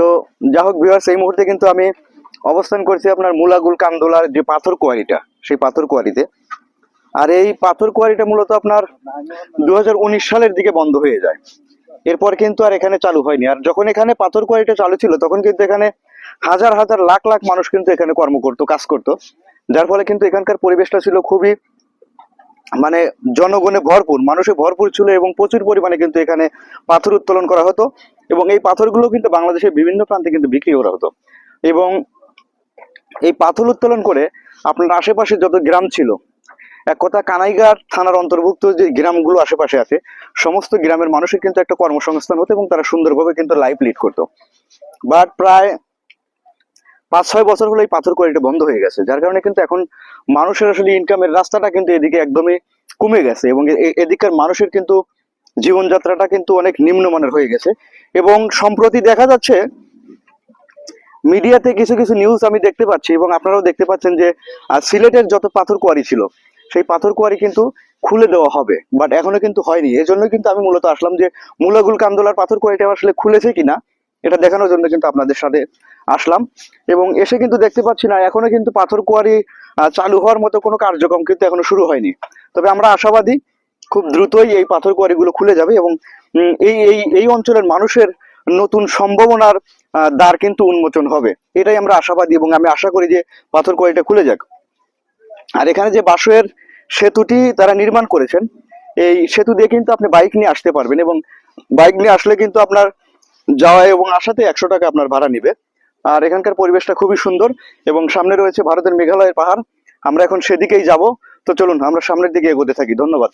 তো যা হোক ভিউয়ার্স এই মুহূর্তে কিন্তু আমি অবস্থান করছি আপনার মুলাগুল কান্দোলার যে পাথর কোয়ারিটা, সেই পাথর কোয়ারিতে। আর এই পাথর কোয়ারিটা মূলত আপনার দু হাজার উনিশ সালের দিকে বন্ধ হয়ে যায়। এরপর কিন্তু আর এখানে চালু হয়নি। আর যখন এখানে পাথর কোয়ারিটা চালু ছিল, তখন কিন্তু এখানে হাজার হাজার লাখ লাখ মানুষ কিন্তু এখানে কর্ম করতো কাজ করতো। যার ফলে কিন্তু এখানকার পরিবেশটা ছিল খুবই মানে জনগণে ভরপুর, মানুষে ভরপুর ছিল এবং প্রচুর পরিমাণে কিন্তু এখানে পাথর উত্তোলন করা হতো এবং এই পাথরগুলো কিন্তু বাংলাদেশের বিভিন্ন প্রান্তে কিন্তু বিক্রি করা হতো। এবং এই পাথর উত্তোলন করে আপনার আশেপাশে যত গ্রাম ছিল, এক কথা কানাইঘাট থানার অন্তর্ভুক্ত যে গ্রামগুলো আশেপাশে আছে, সমস্ত গ্রামের মানুষের কিন্তু একটা কর্মসংস্থান হতো এবং তারা সুন্দরভাবে কিন্তু লাইফ লিড করতো। বাট প্রায় পাঁচ, ছয় বছর হলো এই পাথর কোয়ারিটা বন্ধ হয়ে গেছে, যার কারণে কিন্তু এখন মানুষের আসলে ইনকামের রাস্তাটা কিন্তু এদিকে একদমই কমে গেছে এবং এ- এদিকের মানুষের কিন্তু জীবনযাত্রাটা কিন্তু অনেক নিম্নমানের হয়ে গেছে এবং সম্প্রতি দেখা যাচ্ছে মিডিয়াতে কিছু কিছু নিউজ আমি দেখতে পাচ্ছি এবং আপনারাও দেখতে পাচ্ছেন যে সিলেটের যত পাথর কোয়ারি ছিল, সেই পাথর কোয়ারি কিন্তু খুলে দেওয়া হবে বাট এখনও কিন্তু হয়নি। এজন্য কিন্তু আমি মূলত আসলাম যে মুলাগুল কান্দোলার পাথর কোয়ারিটা আসলে খুলেছে কিনা এটা দেখানোর জন্য কিন্তু আপনাদের সাথে আসলাম। এবং এসে কিন্তু দেখতে পাচ্ছি না, এখনও কিন্তু পাথর কোয়ারি চালু হওয়ার মতো কোনো কার্যক্রম কিন্তু এখনও শুরু হয়নি। তবে আমরা আশাবাদী খুব দ্রুতই এই পাথর কোয়ারিগুলো খুলে যাবে এবং এই এই এই অঞ্চলের মানুষের নতুন সম্ভাবনার দ্বার কিন্তু উন্মোচন হবে। এটাই আমরা আশাবাদী এবং আমি আশা করি যে পাথর কোয়ারিটা খুলে যাক। আর এখানে যে বাঁশের সেতুটি তারা নির্মাণ করেছেন, এই সেতু দিয়ে কিন্তু আপনি বাইক নিয়ে আসতে পারবেন এবং বাইক নিয়ে আসলে কিন্তু আপনার যাওয়া এবং আসাতে একশো টাকা আপনার ভাড়া নিবে। আর এখানকার পরিবেশটা খুবই সুন্দর এবং সামনে রয়েছে ভারতের মেঘালয়ের পাহাড়। আমরা এখন সেদিকেই যাব। তো চলুন, আমরা সামনের দিকে এগোতে থাকি। ধন্যবাদ।